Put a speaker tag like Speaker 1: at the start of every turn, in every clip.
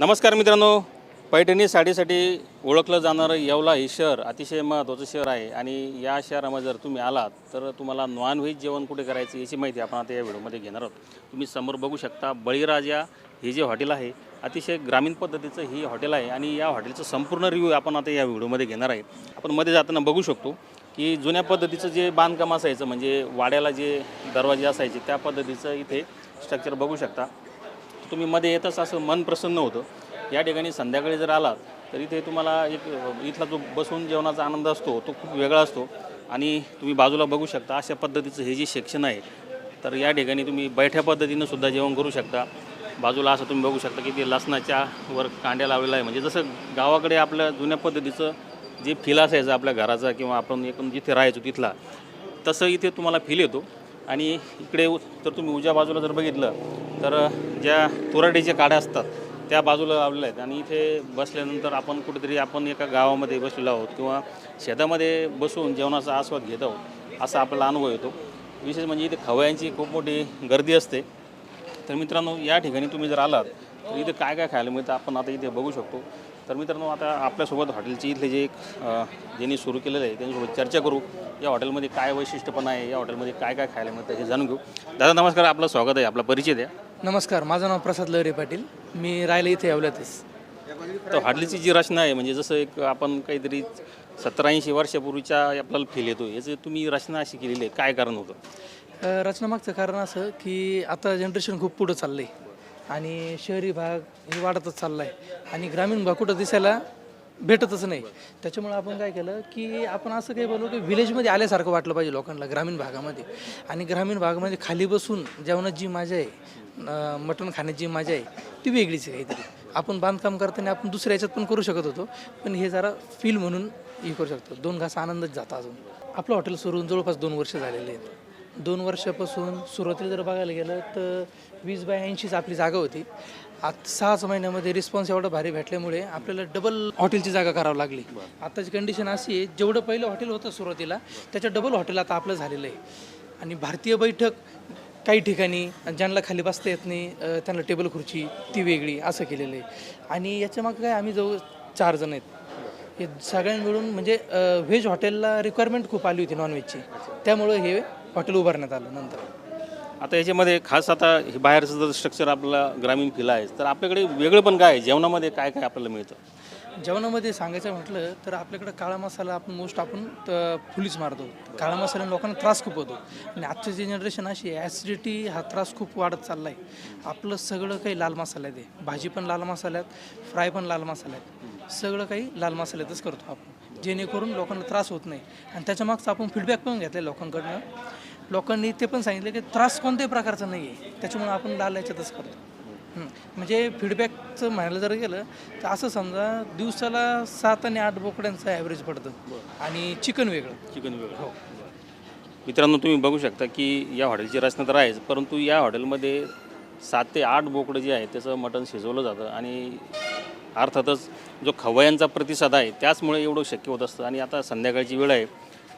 Speaker 1: नमस्कार मित्रांनो. पैठणी साडीसाठी ओळखलं जाणारं येवला हे शहर अतिशय महत्त्वाचं शहर आहे आणि या शहरामध्ये जर तुम्ही आलात तर तुम्हाला नॉनव्हेज जेवण कुठे करायचं याची माहिती आपण आता या व्हिडिओमध्ये घेणार आहोत. तुम्ही समोर बघू शकता बळीराजा हे जे हॉटेल आहे अतिशय ग्रामीण पद्धतीचं ही हॉटेल आहे आणि या हॉटेलचं संपूर्ण रिव्ह्यू आपण आता या व्हिडिओमध्ये घेणार आहे. आपण मध्ये जाताना बघू शकतो की जुन्या पद्धतीचं जे बांधकाम असायचं म्हणजे वाड्याला जे दरवाजे असायचे त्या पद्धतीचं इथे स्ट्रक्चर बघू शकता. तुम्ही मध्ये येतच असं मन प्रसन्न होतं. या ठिकाणी संध्याकाळी जर आलात तर इथे तुम्हाला एक इथला जो बसून जेवणाचा आनंद असतो तो खूप वेगळा असतो. आणि तुम्ही बाजूला बघू शकता अशा पद्धतीचं हे जे सेक्शन आहे तर या ठिकाणी तुम्ही बैठ्या पद्धतीनं सुद्धा जेवण करू शकता. बाजूला असं तुम्ही बघू शकता की ते लसणाच्या वर कांड्या लावलेला आहे. म्हणजे जसं गावाकडे आपल्या जुन्या पद्धतीचं जे फील असायचं आपल्या घराचा किंवा आपण एकूण जिथे राहायचो तिथला तसं इथे तुम्हाला फील येतो. आणि इकडे उ- तर तुम्ही उजव्या बाजूला जर बघितलं तर ज्या तुराटीच्या काड्या असतात त्या बाजूला लावलेल्या आहेत. आणि इथे बसल्यानंतर आपण कुठेतरी आपण एका गावामध्ये बसलेलो आहोत किंवा शेतामध्ये बसून जेवणाचा आस्वाद घेत आहोत असा आपला अनुभव येतो. विशेष म्हणजे इथे खवयांची खूप मोठी गर्दी असते. तर मित्रांनो या ठिकाणी तुम्ही जर आलात तर इथे काय काय खायला मिळतं आपण आता इथे बघू शकतो. तर मित्रांनो आता आपल्यासोबत हॉटेलचे इथले जे ज्यांनी सुरू केलेलं आहे त्यांच्यासोबत चर्चा करू. या हॉटेलमध्ये काय वैशिष्ट्यपण आहे या हॉटेलमध्ये काय काय खायला मिळतं हे जाणून घेऊ. दादा नमस्कार आपलं स्वागत आहे आपला परिचय द्या.
Speaker 2: नमस्कार माझं नाव प्रसाद लहरे पाटील. मी राहायला इथे येवल्यातच
Speaker 1: तर हॉटेलची जी रचना आहे म्हणजे जसं एक आपण काहीतरी सत्तर ऐंशी वर्षापूर्वीच्या आपल्याला फील येतो याचं तुम्ही रचना अशी केलेली आहे काय कारण होतं?
Speaker 2: रचनामागचं कारण असं की आता जनरेशन खूप पुढं चाललं आहे आणि शहरी भाग हे वाढतच चालला आहे आणि ग्रामीण भाग कुठं दिसायला भेटतच नाही. त्याच्यामुळे आपण काय केलं की आपण असं काही बोलू की विलेजमध्ये आल्यासारखं वाटलं पाहिजे लोकांना ग्रामीण भागामध्ये. आणि ग्रामीण भागामध्ये खाली बसून जेवणात जी मजा आहे मटण खाण्याची जी मजा आहे ती वेगळीच आहे काहीतरी. आपण बांधकाम करताना आपण दुसऱ्या याच्यात पण करू शकत होतो पण हे जरा फील म्हणून हे करू शकतो. दोन घास आनंदच जाता अजून. आपलं हॉटेल सुरू होऊन जवळपास दोन वर्ष झालेले आहेत. दोन वर्षापासून सुरुवातीला जर बघायला गेलं तर वीस बाय ऐंशीच आपली जागा होती. आज सहाच महिन्यामध्ये रिस्पॉन्स एवढा भारी भेटल्यामुळे आपल्याला डबल हॉटेलची जागा करावी लागली. आताची कंडिशन अशी आहे जेवढं पहिलं हॉटेल होतं सुरुवातीला त्याच्या डबल हॉटेल आता आपलं झालेलं आहे. आणि भारतीय बैठक काही ठिकाणी ज्यांना खाली बसता येत नाही त्यांना टेबल खुर्ची ती वेगळी असं केलेलं आहे. आणि याच्यामागं काय आम्ही जवळ चार जण आहेत. हे सगळ्यांनी मिळून म्हणजे व्हेज हॉटेलला रिक्वायरमेंट खूप आली होती नॉनव्हेजची त्यामुळं हे हॉटेल उभारण्यात आलं नंतर.
Speaker 1: आता याच्यामध्ये खास आता हे बाहेरचं जर स्ट्रक्चर आपल्याला ग्रामीण फील आहे तर आपल्याकडे वेगळं पण काय आहे? जेवणामध्ये काय काय आपल्याला मिळतं?
Speaker 2: जेवणामध्ये सांगायचं म्हटलं तर आपल्याकडं काळा मसाला आपण मोस्ट आपण त- फुलीच मारतो. काळा मसाल्याने लोकांना त्रास खूप होतो. आणि आजची जी जनरेशन अशी आहे ॲसिडिटी हा त्रास खूप वाढत चालला आहे आपलं सगळं काही लाल मसाल्यात आहे भाजी पण लाल मसाल्यात फ्राय पण लाल मसाल्यात. सगळं काही लाल मसाल्यातच करतो आपण. जेणेकरून लोकांना त्रास होत नाही. आणि त्याच्यामागचं आपण फीडबॅक पण घेतला लोकांकडनं. लोकांनी ते पण सांगितलं की त्रास कोणत्याही प्रकारचा नाही आहे. त्याच्यामुळे आपण लाल याच्यातच करतो हं. म्हणजे फीडबॅकचं म्हणायला जर गेलं तर असं समजा दिवसाला सात आणि आठ बोकड्यांचं ॲव्हरेज पडतं. आणि चिकन वेगळं.
Speaker 1: चिकन वेगळं. मित्रांनो तुम्ही बघू शकता की या हॉटेलची रचना तर आहेच परंतु या हॉटेलमध्ये सात ते आठ बोकडं जे आहे त्याचं मटण शिजवलं जातं आणि अर्थातच जो खवयांचा प्रतिसाद आहे त्याचमुळे एवढं शक्य होत असतं. आणि आता संध्याकाळची वेळ आहे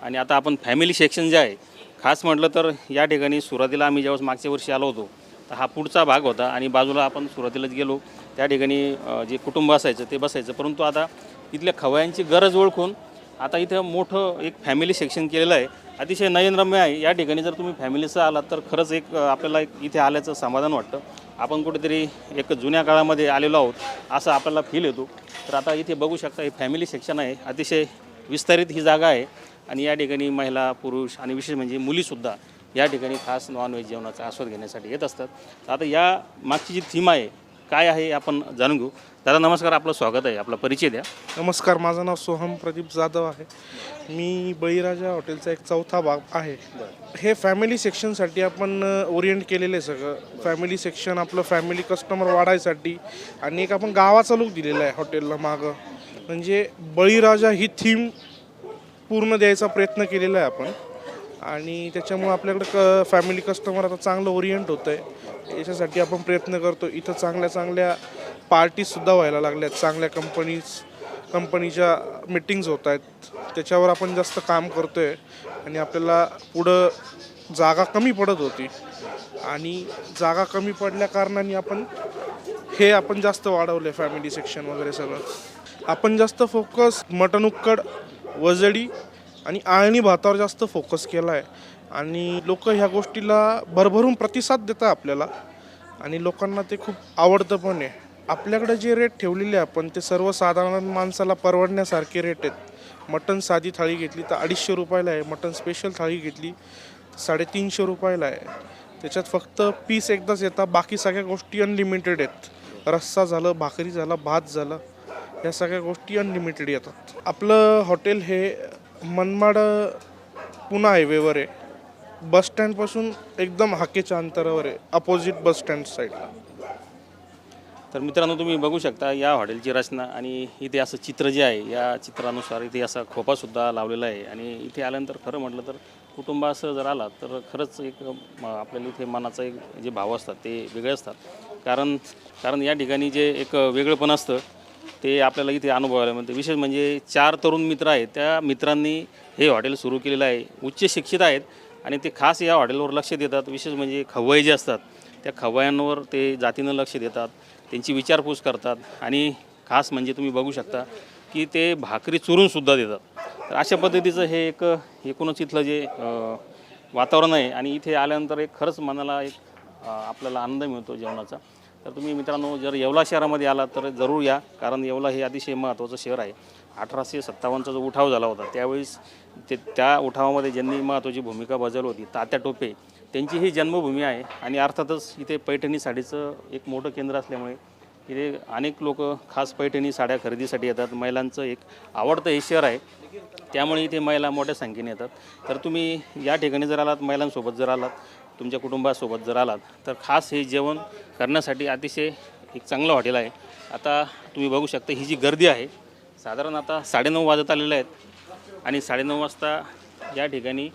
Speaker 1: आणि आता आपण फॅमिली सेक्शन जे आहे खास म्हटलं तर या ठिकाणी सुरुवातीला आम्ही ज्यावेळेस मागच्या वर्षी आलो होतो तर हा पुढचा भाग होता आणि बाजूला आपण सुरुवातीलाच गेलो. त्या ठिकाणी जे कुटुंब असायचं ते बसायचं. परंतु आता इथल्या खवयांची गरज ओळखून आता इथं मोठं एक फॅमिली सेक्शन केलेलं आहे. अतिशय नयनरम्य आहे. या ठिकाणी जर तुम्ही फॅमिलीचं आलात तर खरंच एक आपल्याला एक इथे आल्याचं समाधान वाटतं. आपण कुठेतरी एक जुन्या काळामध्ये आलेलो आहोत असं आपल्याला फील येतो. तर आता इथे बघू शकता हे फॅमिली सेक्शन आहे. अतिशय विस्तारित ही जागा आहे. आणि या ठिकाणी महिला पुरुष आणि विशेष म्हणजे मुलीसुद्धा या ठिकाणी खास नॉनव्हेज जेवणाचा आस्वाद घेण्यासाठी येत असतात. तर आता या मागची जी थीम आहे काय आहे आपण जाणून घेऊ. दादा नमस्कार आपलं स्वागत आहे. आपला परिचय द्या.
Speaker 3: नमस्कार माझं नाव सोहम प्रदीप जाधव आहे. मी बळीराजा हॉटेलचा एक चौथा भाग आहे. हे फॅमिली सेक्शनसाठी आपण ओरिएंट केलेलं आहे सगळं. फॅमिली सेक्शन आपलं फॅमिली कस्टमर वाढायसाठी आणि एक आपण गावाचा लुक दिलेला आहे हॉटेलला मागं. म्हणजे बळीराजा ही थीम पूर्ण द्यायचा प्रयत्न केलेला आहे आपण. आणि त्याच्यामुळं आपल्याकडं क फॅमिली कस्टमर आता चांगलं ओरिएंट होतं आहे याच्यासाठी आपण प्रयत्न करतो. इथं चांगल्या चांगल्या पार्टीजसुद्धा व्हायला लागल्यात. चांगल्या कंपनीज कंपनीच्या मिटिंग्ज होत आहेत. त्याच्यावर आपण जास्त काम करतो आहे आणि आपल्याला पुढं जागा कमी पडत होती. आणि जागा कमी पडल्या कारणाने आपण हे आपण जास्त वाढवले फॅमिली सेक्शन वगैरे सगळं. आपण जास्त फोकस मटणुक्कड उक्कड वजडी आणि आळणी भातावर जास्त फोकस केला आहे आणि लोक ह्या गोष्टीला भरभरून प्रतिसाद देतात आपल्याला. आणि लोकांना ते खूप आवडतं पण आहे. आपल्याकडे जे रेट ठेवलेले आहे आपण ते सर्वसाधारण माणसाला परवडण्यासारखे रेट आहेत. मटन साधी थाळी घेतली तर अडीचशे रुपयाला आहे. मटन स्पेशल थाळी घेतली साडेतीनशे रुपयाला आहे. त्याच्यात फक्त पीस एकदाच येतात. बाकी सगळ्या गोष्टी अनलिमिटेड आहेत. रस्सा झालं भाकरी झालं भात झालं या सगळ्या गोष्टी अनलिमिटेड येतात. आपलं हॉटेल हे मनमाड पुणे हायवेवर आहे. बस स्टँडपासून एकदम हाकेच्या अंतरावर आहे. अपोजिट बस स्टँड साईडला
Speaker 1: तर मित्रांनो तुम्ही बघू शकता या हॉटेलची रचना आणि इथे असं चित्र जे आहे या चित्रानुसार इथे असा खोपासुद्धा लावलेला आहे. आणि इथे आल्यानंतर खरं म्हटलं तर कुटुंबासह जर आला तर खरंच एक म, आपल्याला इथे मनाचा एक जे भाव असतात ते वेगळे असतात. कारण कारण या ठिकाणी जे एक वेगळंपण असतं ते आपल्याला इथे अनुभवायला मिळते. विशेष म्हणजे चार तरुण मित्र आहेत. त्या मित्रांनी हे हॉटेल सुरू केलेलं आहे. उच्च शिक्षित आहेत आणि ते खास या हॉटेलवर लक्ष देतात. विशेष म्हणजे खवय्ये जे असतात त्या खवयांवर ते जातीनं लक्ष देतात त्यांची विचारपूस करतात आणि खास म्हणजे तुम्ही बघू शकता की ते भाकरी चुरूनसुद्धा देतात. तर अशा पद्धतीचं हे एक एकूणच इथलं जे वातावरण आहे आणि इथे आल्यानंतर एक खरंच मनाला एक आपल्याला आनंद मिळतो जेवणाचा. तर तुम्ही मित्रांनो जर येवला शहरामध्ये आलात तर जरूर या कारण येवला हे अतिशय महत्त्वाचं शहर आहे. अठराशे सत्तावन्नचा जो उठाव झाला होता त्यावेळेस ते त्या उठावामध्ये ज्यांनी महत्त्वाची भूमिका बजावली होती तात्या टोपे त्यांची ही जन्मभूमी आहे. आणि अर्थातच इथे पैठणी साडीचं एक मोठं केंद्र असल्यामुळे इथे अनेक लोक खास पैठणी साड्या खरेदीसाठी येतात. महिलांचं एक आवडतं हे शहर आहे. त्यामुळे इथे महिला मोठ्या संख्येने येतात. तर तुम्ही या ठिकाणी जर आलात महिलांसोबत जर आलात तुमच्या कुटुंबासोबत जर आलात तर खास हे जेवण करण्यासाठी अतिशय एक चांगलं हॉटेल आहे. आता तुम्ही बघू शकता ही जी गर्दी आहे साधारण आता साडेनऊ वाजत आलेले आहेत आणि साडेनऊ वाजता या ठिकाणी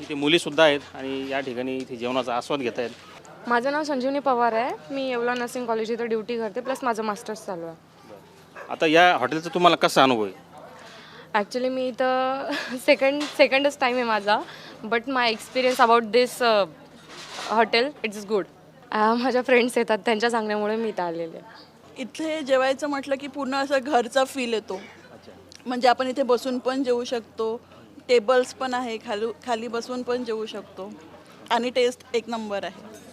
Speaker 1: इथे मुलीसुद्धा आहेत आणि या ठिकाणी इथे जेवणाचा आस्वाद घेत आहेत.
Speaker 4: माझं नाव संजीवनी पवार आहे. मी येवला नर्सिंग कॉलेज इथं ड्युटी करते प्लस माझं मास्टर्स चालू आहे.
Speaker 1: आता या हॉटेलचा तुम्हाला कसा अनुभव आहे?
Speaker 4: ॲक्च्युली मी इथं सेकंड सेकंडच टाईम आहे माझा. But my experience about this hotel it's good माझ्या फ्रेंड्स येतात त्यांच्या सांगण्यामुळे मी इथं आलेले आहे.
Speaker 5: इथे जेवायचं म्हटलं की पूर्ण असं घरचा फील येतो. म्हणजे आपण इथे बसून पण जेवू शकतो. टेबल्स पण आहे खाली खाली बसून पण जेवू शकतो. आणि टेस्ट एक नंबर आहे.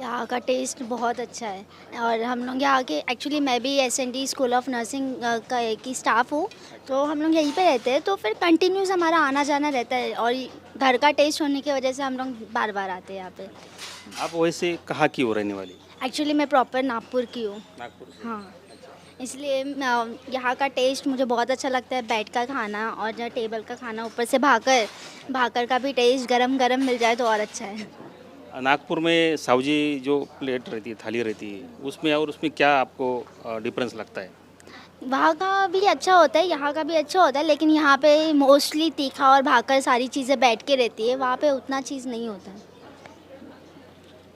Speaker 6: यहाँ का टेस्ट बहुत अच्छा है। और हम लोग यहाँ के एक्चुअली मैं भी S N D school of nursing का एक ही स्टाफ हूँ। तो हम लोग यहीं पे रहते हैं तो फिर कंटिन्यूस हमारा आना जाना रहता है। और घर का टेस्ट होने की वजह से हम लोग बार बार आते हैं यहाँ पे।
Speaker 1: आप वैसे कहाँ की हो रहने वाली?
Speaker 6: एक्चुअली मैं प्रॉपर नागपुर की हूँ।
Speaker 1: नागपुर
Speaker 6: हाँ। इसलिए यहाँ का टेस्ट मुझे बहुत अच्छा लगता है बेड का खाना और जो टेबल का खाना ऊपर से भाकर भाकर का भी टेस्ट गरम गरम मिल जाए तो और अच्छा है।
Speaker 1: नागपुर में सावजी जो प्लेट रहती है थाली रहती है उसमें और उसमें क्या आपको डिफरेंस लगता है?
Speaker 6: वहाँ का भी अच्छा होता है यहाँ का भी अच्छा होता है लेकिन यहाँ पे मोस्टली तीखा और भाकर सारी चीज़ें बैठ के रहती है वहाँ पे उतना चीज़ नहीं होता। है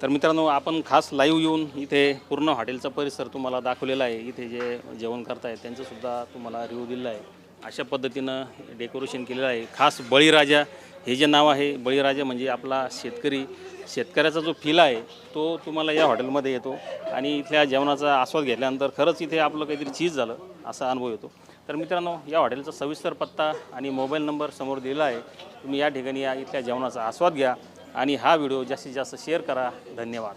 Speaker 1: तर मित्रांनो आपण खास लाईव्ह येऊन इथे पूर्ण हॉटेलचा परिसर तुम्हाला दाखवलेला आहे. इथे जे जेवण करतायत त्यांचंसुद्धा तुम्हाला रिव्ह्यू दिलेला आहे. अशा पद्धतीनं डेकोरेशन केलेलं आहे. खास बळीराजा हे जे नाव आहे बळीराजा म्हणजे आपला शेतकरी शेतकऱ्याचा जो फील आहे तो तुम्हाला या हॉटेलमध्ये येतो आणि इथल्या जेवणाचा आस्वाद घेतल्यानंतर खरंच इथे आपलं काहीतरी चीज झालं असा अनुभव येतो. तर मित्रांनो या हॉटेलचा सविस्तर पत्ता आणि मोबाईल नंबर समोर दिलेला आहे. तुम्ही या ठिकाणी या इथल्या जेवणाचा आस्वाद घ्या आणि हा व्हिडिओ जास्तीत जास्त शेअर करा. धन्यवाद.